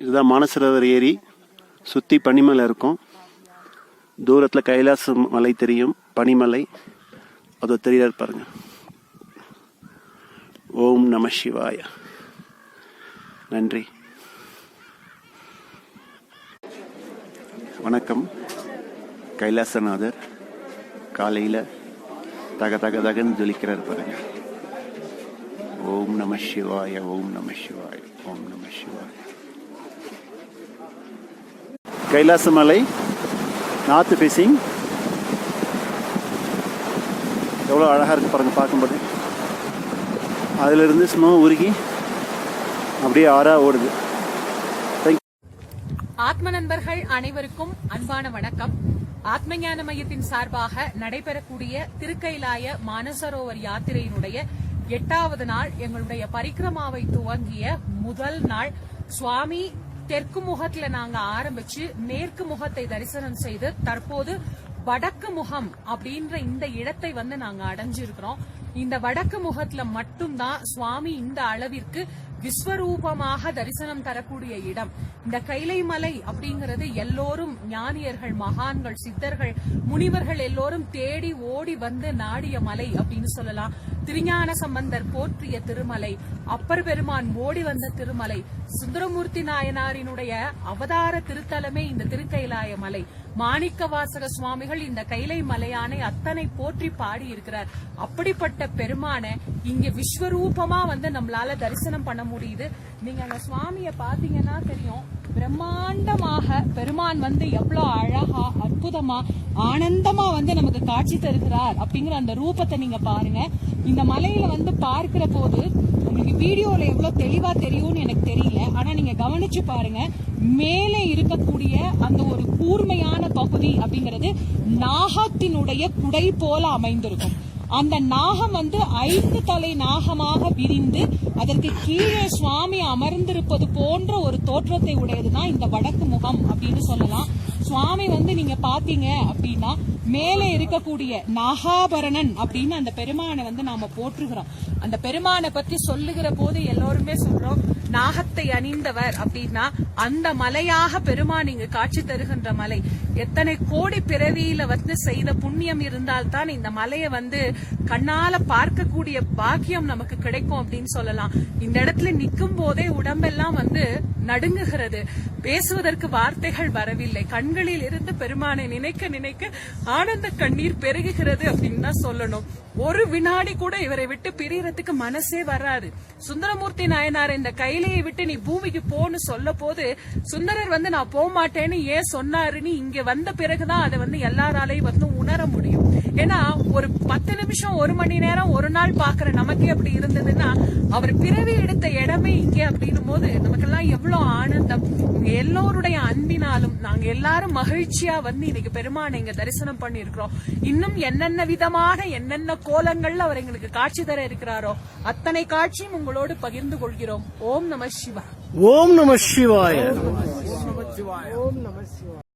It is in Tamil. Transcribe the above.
இதுதான் மானசரோவர் ஏரி. சுற்றி பனிமலை இருக்கும். தூரத்தில் கைலாச மலை தெரியும். பனிமலை. அது தெரியாது பாருங்க. ஓம் நம சிவாய. நன்றி. வணக்கம். கைலாசநாதர் காலையில் தக தக தகன்னு ஜொலிக்கிறார் பாருங்க. ஓம் நம சிவாய ஓம் நம சிவாய ஓம் நம சிவாய. கைலாசமலை நார்த்து பிசிங் எவ்வளோ அழகாக இருக்குது பாருங்கள் பார்க்கும்போது. அதிலிருந்து ஸ்னோ உருகி அப்படியே ஆறா ஓடுது. ஆத்ம நண்பர்கள் அனைவருக்கும் அன்பான வணக்கம். ஆத்ம ஞான மையத்தின் சார்பாக நடைபெறக்கூடிய திருக்கைலாய மானசரோவர் யாத்திரையினுடைய எட்டாவது நாள் எங்களுடைய பரிக்கிரமாவை துவங்கிய முதல் நாள். சுவாமி தெற்கு முகத்துல நாங்க ஆரம்பிச்சு மேற்கு முகத்தை தரிசனம் செய்து தற்போது வடக்கு முகம் அப்படின்ற இந்த இடத்தை வந்து நாங்க அடைஞ்சிருக்கிறோம். இந்த வடக்கு முகத்துல மட்டும்தான் சுவாமி இந்த அளவிற்கு விஸ்வரூபமாக தரிசனம் தரக்கூடிய இடம். இந்த கைலை மலை அப்படிங்கிறது எல்லோரும் ஞானியர்கள் மகான்கள் சித்தர்கள் முனிவர்கள் எல்லோரும் தேடி ஓடி வந்து நாடிய மலை அப்படின்னு சொல்லலாம். திருஞான சம்பந்தர் போற்றிய திருமலை அப்பர் பெருமான் ஓடி வந்த திருமலை சுந்தரமூர்த்தி நாயனாரினுடைய அவதார திருத்தலமே இந்த திருக்கைலாய மலை. மாணிக்க வாசக சுவாமிகள் இந்த கைலை மலையானை அத்தனை போற்றி பாடி இருக்கிறார் அப்படிப்பட்ட பெருமானை இங்க விஸ்வரூபமா வந்து நம்மளால தரிசனம் பண்ண முடியுது. நீங்க அந்த சுவாமிய பாத்தீங்கன்னா தெரியும். பிரம்மாண்டமாக பெருமான் வந்து எவ்வளவு அழகா அற்புதமா ஆனந்தமா வந்து நமக்கு காட்சி தருகிறார் அப்படிங்கிற அந்த ரூபத்தை நீங்க பாருங்க. இந்த மலையில வந்து பார்க்கிற போது உங்களுக்கு வீடியோல எவ்வளவு தெளிவா தெரியும்னு எனக்கு தெரியல. ஆனா நீங்க கவனிச்சு பாருங்க மேலே இருக்கக்கூடிய அந்த ஒரு கூர்மையான பகுதி அப்படிங்கிறது நாகத்தினுடைய குடை போல அமைந்திருக்கும். அந்த நாகம் வந்து ஐந்து தலை நாகமாக விரிந்து அதற்கு கீழே சுவாமி அமர்ந்திருப்பது போன்ற ஒரு தோற்றத்தை உடையதுதான் இந்த வடக்கு முகம் அப்படின்னு சொல்லலாம். சுவாமி வந்து நீங்க பாத்தீங்க அப்படின்னா மேலே இருக்கக்கூடிய நாகாபரணன் அப்படின்னு அந்த பெருமானை வந்து நாம போற்றுகிறோம். அந்த பெருமானை பத்தி சொல்லுகிற போது எல்லோருமே சொல்றோம் நாகத்தை அணிந்தவர் அப்படின்னா அந்த மலையாக பெருமான் இங்கு காட்சி தருகின்ற மலை. எத்தனை கோடி பிறவியில வந்து செய்த புண்ணியம் இருந்தால்தான் இந்த மலையை வந்து கண்ணால பார்க்கக்கூடிய பாக்கியம் நமக்கு கிடைக்கும் அப்படின்னு சொல்லலாம். இந்த இடத்துல நிக்கும் போதே உடம்பெல்லாம் வந்து நடுங்குகிறது. பேசுவதற்கு வார்த்தைகள் வரவில்லை. கண் கண்களில் இருந்து பெருமானை நினைக்க நினைக்க ஆனந்த கண்ணீர் பெருகுகிறது அப்படின்னு தான் சொல்லணும். ஒரு வினாடி கூட இவரை விட்டு பிரியறதுக்கு மனசே வராது. சுந்தரமூர்த்தி நாயனார் இந்த கைலையை விட்டு நீ பூமிக்கு போன்னு சொல்ல போது சுந்தரர் வந்து நான் போக மாட்டேன்னு ஏன் சொன்னாருன்னு இங்க வந்த பிறகுதான் அதை வந்து எல்லாராலையும் வந்து உணர முடியும். ஏன்னா நிமிஷம் ஒரு மணி நேரம் ஒரு நாள் பாக்குற நமக்கே அப்படி இருந்ததுன்னா அவர் பிறவி எடுத்த இடமே இங்கே அப்படின்னும் போது நமக்கெல்லாம் எவ்வளவு ஆனந்தம். எல்லோருடைய அன்பினாலும் நாங்க எல்லாரும் மகிழ்ச்சியா வந்து இன்னைக்கு பெருமானை இங்க தரிசனம் பண்ணி இருக்கிறோம் இன்னும் என்னென்ன விதமான என்னென்ன கோலங்கள்ல அவர் எங்களுக்கு காட்சி தர இருக்கிறாரோ அத்தனை காட்சியும் உங்களோடு பகிர்ந்து கொள்கிறோம். ஓம் நம சிவா ஓம் நம சிவாய.